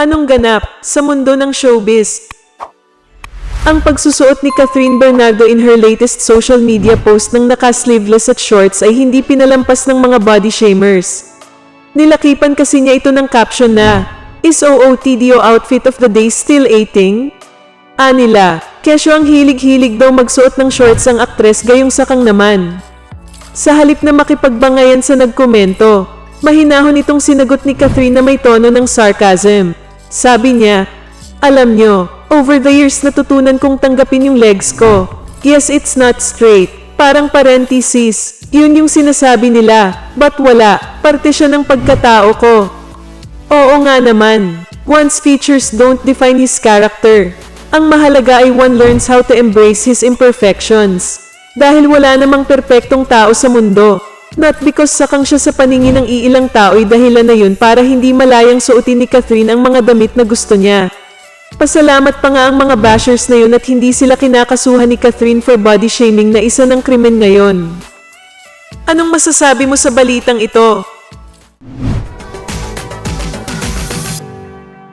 Anong ganap sa mundo ng showbiz? Ang pagsusuot ni Catherine Bernardo in her latest social media post ng naka-sleeveless at shorts ay hindi pinalampas ng mga body shamers. Nilakipan kasi niya ito ng caption na, Is OOTDO outfit of the day still 18? Anila, kesyo ang hilig-hilig daw magsuot ng shorts ang aktres gayong sakang naman. Sa halip na makipagbangayan sa nagkomento, mahinahon itong sinagot ni Catherine na may tono ng sarcasm. Sabi niya, Alam nyo, over the years natutunan kong tanggapin yung legs ko. Yes, it's not straight. Parang parenthesis. Yun yung sinasabi nila. But wala. Parte siya ng pagkatao ko. Oo nga naman. One's features don't define his character. Ang mahalaga ay one learns how to embrace his imperfections. Dahil wala namang perpektong tao sa mundo. Not because sakang siya sa paningin ng iilang tao ay dahilan na yun para hindi malayang suotin ni Catherine ang mga damit na gusto niya. Pasalamat pa nga ang mga bashers na yun at hindi sila kinakasuhan ni Catherine for body shaming na isa ng krimen ngayon. Anong masasabi mo sa balitang ito?